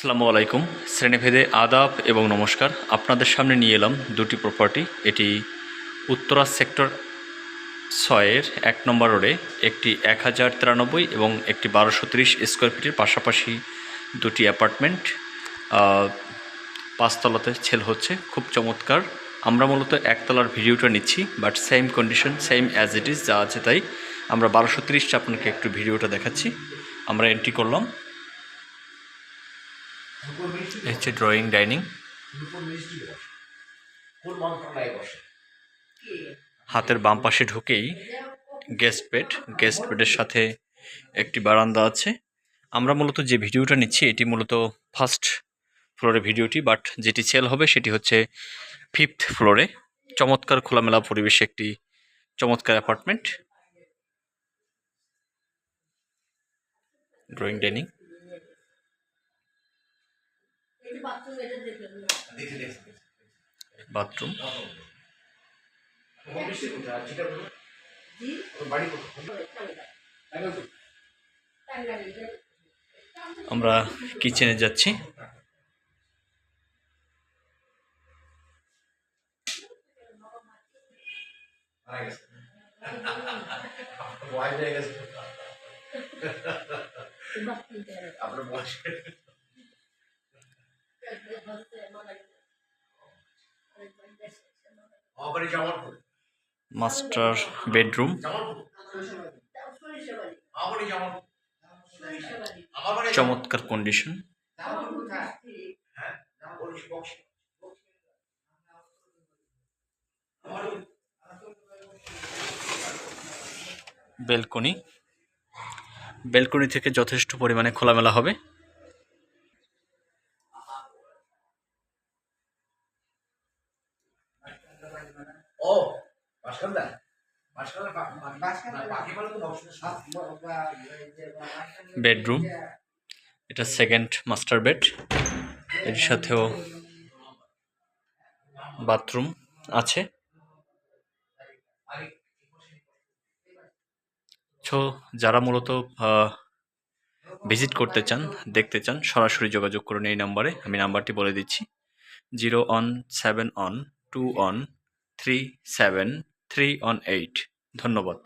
আসসালামু আলাইকুম। শ্রেণীভেদে আদাব এবং নমস্কার। আপনাদের সামনে নিয়ে এলাম দুটি প্রপার্টি এটি উত্তরা সেক্টর ছয়ের এক নম্বর রোডে একটি এক হাজার তিরানব্বই এবং একটি বারোশো তিরিশ স্কোয়ার ফিটের পাশাপাশি দুটি অ্যাপার্টমেন্ট পাঁচতলাতে ছেল হচ্ছে। খুব চমৎকার। আমরা মূলত একতলার ভিডিওটা নিচ্ছি but same condition same as it is যা আছে তাই। আমরা বারোশো তিরিশটা আপনাকে একটু ভিডিওটা দেখাচ্ছি। আমরা এন্ট্রি করলাম। হচ্ছে ড্রয়িং ডাইনিং হাতের বাম পাশে ঢুকেই গেস্ট বেড গেস্ট বেডের সাথে একটি বারান্দা আছে। আমরা মূলত যে ভিডিওটা নিচ্ছি এটি মূলত ফার্স্ট ফ্লোরে ভিডিওটি বাট যেটি সেল হবে সেটি হচ্ছে ফিফথ ফ্লোরে চমৎকার খোলামেলা পরিবেশে একটি চমৎকার অ্যাপার্টমেন্ট ড্রয়িং ডাইনিং টাঙ্গাইল? আমরা কিচেনে যাচ্ছি। আপনার বয়স আমার বাড়ি জামালপুর মাস্টার বেডরুম। চমৎকার কন্ডিশন হ্যাঁ? বেলকনি। বেলকনি থেকে যথেষ্ট পরিমাণে খোলামেলা হবে। ও বক্স বেডরুম এটা সেকেন্ড মাস্টার বেড এর সাথেও বাথরুম আছে। সো যারা মূলত ভিজিট করতে চান দেখতে চান সরাসরি যোগাযোগ করুন এই নাম্বারে আমি নাম্বারটি বলে দিচ্ছি। Zero one seven one two one three seven three one eight ধন্যবাদ।